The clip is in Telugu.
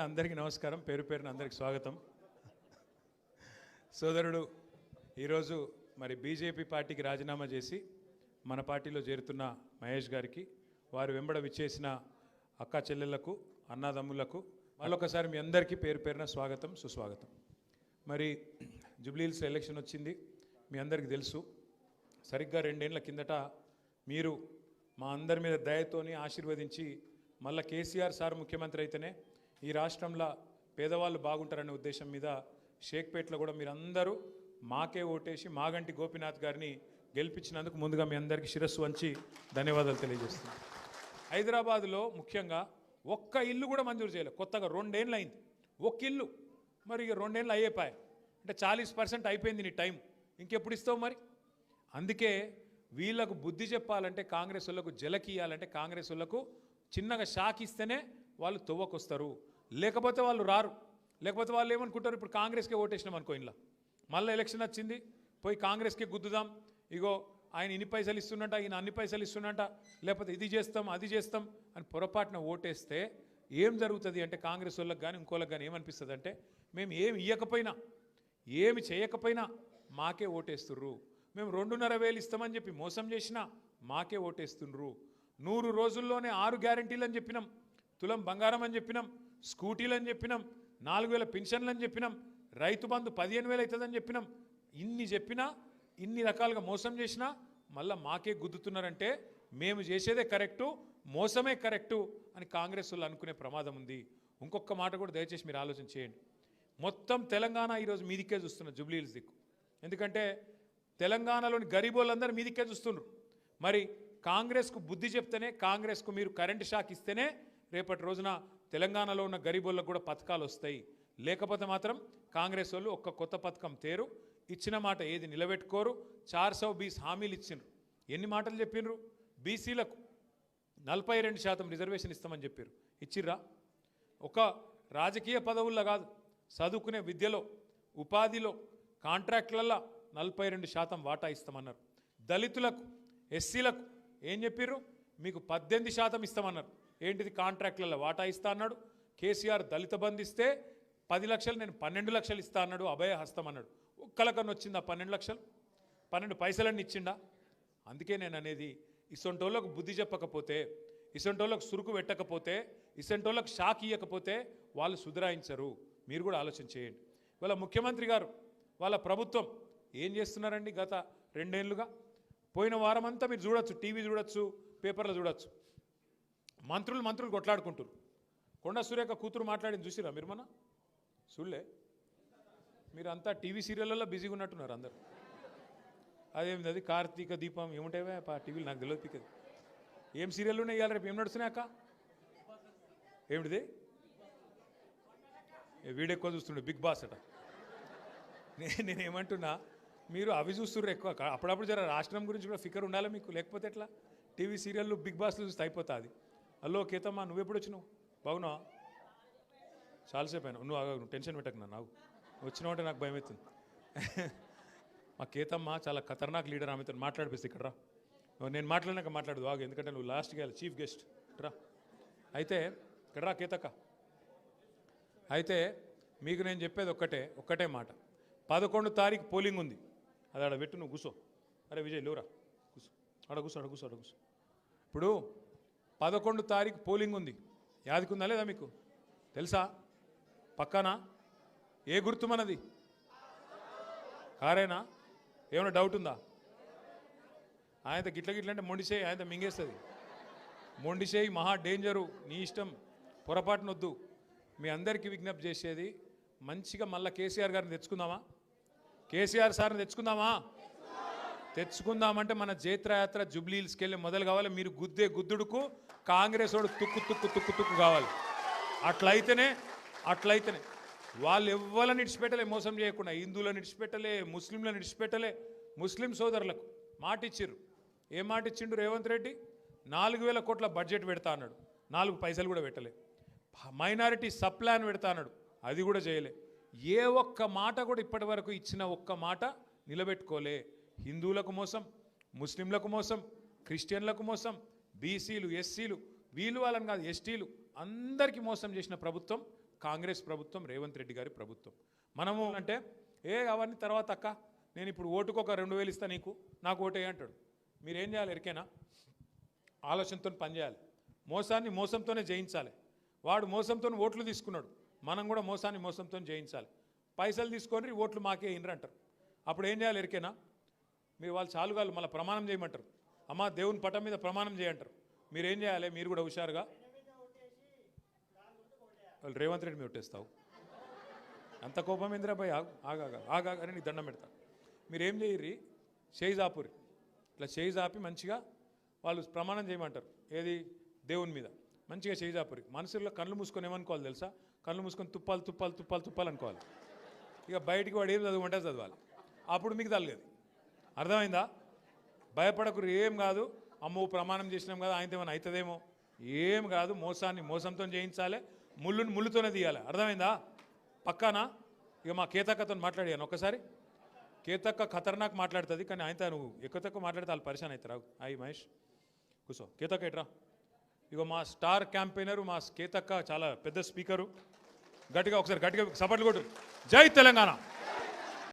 అందరికీ నమస్కారం. పేరు పేరున అందరికి స్వాగతం. సోదరుడు ఈరోజు మరి బీజేపీ పార్టీకి రాజీనామా చేసి మన పార్టీలో చేరుతున్న మహేష్ గారికి వారు వెంబడ విచ్చేసిన అక్క చెల్లెళ్ళకు అన్నదమ్ములకు మళ్ళొకసారి మీ అందరికీ పేరు పేరున స్వాగతం సుస్వాగతం. మరి జూబ్లీహిల్స్ ఎలక్షన్ వచ్చింది మీ అందరికీ తెలుసు. సరిగ్గా రెండేళ్ళ కిందట మీరు మా అందరి మీద దయతోని ఆశీర్వదించి మళ్ళీ కేసీఆర్ సార్ ముఖ్యమంత్రి అయితేనే ఈ రాష్ట్రంలో పేదవాళ్ళు బాగుంటారనే ఉద్దేశం మీద షేక్పేట్లో కూడా మీరందరూ మాకే ఓటేసి మాగంటి గోపీనాథ్ గారిని గెలిపించినందుకు ముందుగా మీ అందరికీ శిరస్సు వంచి ధన్యవాదాలు తెలియజేస్తున్నాను హైదరాబాద్లో ముఖ్యంగా ఒక్క ఇల్లు కూడా మంజూరు చేయలేదు. కొత్తగా రెండేళ్ళు అయింది ఒక్క ఇల్లు. మరి ఇక రెండేళ్ళు అయ్యేపాయి అంటే చాలీస్ పర్సెంట్ అయిపోయింది నీ టైం. ఇంకెప్పుడు ఇస్తావు మరి? అందుకే వీళ్ళకు బుద్ధి చెప్పాలంటే కాంగ్రెస్ వాళ్ళకు జలకీయాలంటే కాంగ్రెస్ వాళ్ళకు చిన్నగా షాక్ ఇస్తేనే వాళ్ళు తొవ్వకొస్తారు. లేకపోతే వాళ్ళు రారు. లేకపోతే వాళ్ళు ఏమనుకుంటారు? ఇప్పుడు కాంగ్రెస్కే ఓటేసినాం అనుకో ఇంట్లో. మళ్ళీ ఎలక్షన్ వచ్చింది. పోయి కాంగ్రెస్కే గుద్దుదాం. ఇగో ఆయన ఇన్ని పైసలు ఇస్తున్నట ఈయన అన్ని పైసలు ఇస్తున్నట లేకపోతే ఇది చేస్తాం అది చేస్తాం అని పొరపాటున ఓటేస్తే ఏం జరుగుతుంది అంటే కాంగ్రెస్ వాళ్ళకి కానీ ఇంకోళ్ళకి కానీ ఏమనిపిస్తుంది అంటే మేము ఏమి ఇవ్వకపోయినా ఏమి చేయకపోయినా మాకే ఓటేస్తుర్రు. మేము రెండున్నర వేలు ఇస్తామని చెప్పి మోసం చేసినా మాకే ఓటేస్తుండ్రు నూరు రోజుల్లోనే ఆరు గ్యారంటీలు అని చెప్పినాం. తులం బంగారం అని చెప్పినాం స్కూటీలు అని చెప్పినాం నాలుగు వేల పెన్షన్లు అని చెప్పినాం రైతు బంధు పదిహేను వేలు అవుతుందని చెప్పినాం. ఇన్ని చెప్పినా ఇన్ని రకాలుగా మోసం చేసినా మళ్ళీ మాకే గుద్దుతున్నారంటే మేము చేసేదే కరెక్టు మోసమే కరెక్టు అని కాంగ్రెస్ వాళ్ళు అనుకునే ప్రమాదం ఉంది. ఇంకొక మాట కూడా దయచేసి మీరు ఆలోచన చేయండి. మొత్తం తెలంగాణ ఈరోజు మీదికే చూస్తున్నారు జుబ్లీహిల్స్ దిక్కు. ఎందుకంటే తెలంగాణలోని గరీబోళ్ళందరూ మీదికే చూస్తున్నారు మరి కాంగ్రెస్కు బుద్ధి చెప్తేనే కాంగ్రెస్కు మీరు కరెంటు షాక్ ఇస్తేనే రేపటి రోజున తెలంగాణలో ఉన్న గరీబోళ్ళకు కూడా పథకాలు వస్తాయి. లేకపోతే మాత్రం కాంగ్రెస్ వాళ్ళు ఒక్క కొత్త పథకం తేరు ఇచ్చిన మాట ఏది నిలబెట్టుకోరు చార్ సౌ బీస్ హామీలు ఇచ్చిండ్రు. ఎన్ని మాటలు చెప్పిండ్రు బీసీలకు నలభై రెండు శాతం రిజర్వేషన్ ఇస్తామని చెప్పారు ఇచ్చిర్రా? ఒక రాజకీయ పదవుల్లో కాదు. చదువుకునే విద్యలో ఉపాధిలో కాంట్రాక్ట్లల్లో నలభై రెండు శాతం వాటా ఇస్తామన్నారు. దళితులకు ఎస్సీలకు ఏం చెప్పారు మీకు పద్దెనిమిది శాతం ఇస్తామన్నారు. ఏంటిది కాంట్రాక్ట్లలో వాటా ఇస్తా అన్నాడు. కేసీఆర్ దళిత బంధిస్తే పది లక్షలు నేను పన్నెండు లక్షలు ఇస్తా అన్నాడు అభయ హస్తం అన్నాడు. ఒక్కలకన్నా వచ్చిందా పన్నెండు లక్షలు? పన్నెండు పైసలన్నీ ఇచ్చిండా? అందుకే నేను అనేది ఇసొంటోళ్ళకు బుద్ధి చెప్పకపోతే ఇసొంటోళ్ళకు సురుకు పెట్టకపోతే ఇసొంటోళ్ళకు షాక్ ఇవ్వకపోతే వాళ్ళు సుధరాయించరు. మీరు కూడా ఆలోచన చేయండి. వాళ్ళ ముఖ్యమంత్రి గారు వాళ్ళ ప్రభుత్వం ఏం చేస్తున్నారండి గత రెండేళ్ళుగా? పోయిన వారం అంతా మీరు చూడొచ్చు టీవీ చూడొచ్చు పేపర్లో చూడొచ్చు. మంత్రులు మంత్రులు కొట్లాడుకుంటారు. కొండ సూర్యక కూతురు మాట్లాడింది చూసిరా మీరు మన చూడలే. మీరు అంతా టీవీ సీరియళ్ళల్లో బిజీగా ఉన్నట్టున్నారు అందరు. అదేమిది అది? కార్తీక దీపం ఏముంటావే పా టీవీలు నాకు తెలియదు పిక్కది ఏం సీరియల్ ఉన్నాయి ఇవాళ రేపు? ఏం నడుస్తున్నాయి అక్క? ఏమిటిది? వీడు ఎక్కువ చూస్తుండే బిగ్ బాస్ అట. నే- మీరు అవి చూస్తున్నారు ఎక్కువ. అప్పుడప్పుడు జర రాష్ట్రం గురించి కూడా ఫికర్ ఉండాలి మీకు? లేకపోతే ఎట్లా? టీవీ సీరియల్ బిగ్ బాస్లు చూస్తే అయిపోతుంది. హలో కేతమ్మా నువ్వు ఎప్పుడు వచ్చినావు బాగున్నావా చాలాసేపు అయినా నువ్వు ఆగా నువ్వు టెన్షన్ పెట్టకు నా నాకు వచ్చినావు అంటే నాకు భయం అవుతుంది మా కేతమ్మ చాలా ఖతర్నాక్ లీడర్ ఆమెతో మాట్లాడిపిస్తే ఇక్కడ రా. నేను మాట్లాడినాక మాట్లాడదు ఆగు ఎందుకంటే నువ్వు లాస్ట్కి వెళ్ళి చీఫ్ గెస్ట్. రా. అయితే ఇక్కడ రా కేతక్క. అయితే మీకు నేను చెప్పేది ఒక్కటే ఒక్కటే మాట. పదకొండు తారీఖు పోలింగ్ ఉంది. అది ఆడ పెట్టు నువ్వు కూసో. అరే విజయ్ లేవురా కూసో. ఆడ కూసో ఆడ కూసో ఆడ కూసో. ఇప్పుడు పదకొండు తారీఖు పోలింగ్ ఉంది. యాదికుందా లేదా మీకు? తెలుసా? పక్కనా? ఏ గుర్తు మనది కారేనా? ఏమైనా డౌట్ ఉందా? ఆయన గిట్ల గిట్ల అంటే మొండిసేయి ఆయన మింగేస్తుంది. మొండిసేయి మహా డేంజరు నీ ఇష్టం. పొరపాటునొద్దు. మీ అందరికీ విజ్ఞప్తి చేసేది మంచిగా మళ్ళీ కేసీఆర్ గారిని తెచ్చుకుందామా? కేసీఆర్ సార్ని తెచ్చుకుందామా? తెచ్చుకుందామంటే మన జైత్రయాత్ర జూబ్లీహిల్స్కి వెళ్ళి మొదలు కావాలి. మీరు గుద్దే గుద్దుడుకు కాంగ్రెస్ వాడు తుక్కు తుక్కు తుక్కు తుక్కు కావాలి. అట్లయితేనే అట్లయితేనే వాళ్ళు ఎవ్వరని ఇడిచిపెట్టలే మోసం చేయకుండా. హిందువులను ఇడిచిపెట్టలే ముస్లింలను ఇడిచిపెట్టలే ముస్లిం సోదరులకు మాట ఇచ్చిర్రు ఏం మాట ఇచ్చిండు రేవంత్ రెడ్డి? నాలుగు వేల కోట్ల బడ్జెట్ పెడతా అన్నాడు. నాలుగు పైసలు కూడా పెట్టలే. మైనారిటీ సప్లాన్ పెడతా అన్నాడు. అది కూడా చేయలే. ఏ ఒక్క మాట కూడా ఇప్పటి వరకు ఇచ్చిన ఒక్క మాట నిలబెట్టుకోలే. హిందువులకు మోసం ముస్లింలకు మోసం క్రిస్టియన్లకు మోసం బీసీలు ఎస్సీలు వీళ్ళు వాళ్ళని కాదు ఎస్టీలు అందరికీ మోసం చేసిన ప్రభుత్వం కాంగ్రెస్ ప్రభుత్వం రేవంత్ రెడ్డి గారి ప్రభుత్వం. మనము అంటే ఏ అవన్నీ తర్వాత అక్క నేను ఇప్పుడు ఓటుకు ఒక రెండు వేలు ఇస్తా నీకు నాకు ఓటే అంటాడు. మీరేం చేయాలి ఎరికేనా? ఆలోచనతో పనిచేయాలి మోసాన్ని మోసంతోనే జయించాలి. వాడు మోసంతో ఓట్లు తీసుకున్నాడు. మనం కూడా మోసాన్ని మోసంతో జయించాలి. పైసలు తీసుకొని ఓట్లు మాకే ఇన్రంటారు. అప్పుడు ఏం చేయాలి ఎరికేనా? మీరు వాళ్ళు చాలుగాలు మళ్ళీ ప్రమాణం చేయమంటారు. అమ్మ దేవుని పటం మీద ప్రమాణం చేయంటారు మీరు ఏం చేయాలి? మీరు కూడా హుషారుగా? వాళ్ళు రేవంత్ రెడ్డి మీద ఒట్టేస్తావు. అంత కోపం ఏందిరా భయ్ ఆగాగా ఆగాగా అని నీకు దండం పెడతా. మీరు ఏం చేయర్రి? చేయి జాపురి ఇట్లా చేయి జాపి మంచిగా వాళ్ళు ప్రమాణం చేయమంటారు. ఏది? దేవుని మీద. మంచిగా చేయి జాపురి మనసులో కళ్ళు మూసుకొని ఏమనుకోవాలి తెలుసా? కళ్ళు మూసుకొని తుప్పాలు తుప్పాలు తుప్పాలు తుప్పాలు అనుకోవాలి. ఇక బయటికి వాడు ఏం చదువుకుంటే చదవాలి. అప్పుడు మీకు తగ్గలేదు అర్థమైందా? భయపడకురు ఏం కాదు. అమ్మో ప్రమాణం చేసినాం కదా ఆయనతో ఏమైనా అవుతుందేమో. ఏం కాదు మోసాన్ని మోసంతో చేయించాలి ముళ్ళుని ముళ్ళుతోనే తీయాలి. అర్థమైందా? పక్కానా? ఇక మా కేతక్కతో మాట్లాడాను ఒక్కసారి. కేతక్క ఖతర్నాక్ మాట్లాడుతుంది కానీ ఆయనతో నువ్వు ఎక్కువ తక్కువ మాట్లాడితే వాళ్ళు పరిశాన్ అవుతారు. అయ్యి మహేష్. కూర్చో కేతక్క ఎట్రా? ఇగో మా స్టార్ క్యాంపెయినర్ మా కేతక్క చాలా పెద్ద స్పీకరు. గట్టిగా ఒకసారి గట్టిగా సపోర్ట్లు కొట్టు. జై తెలంగాణ.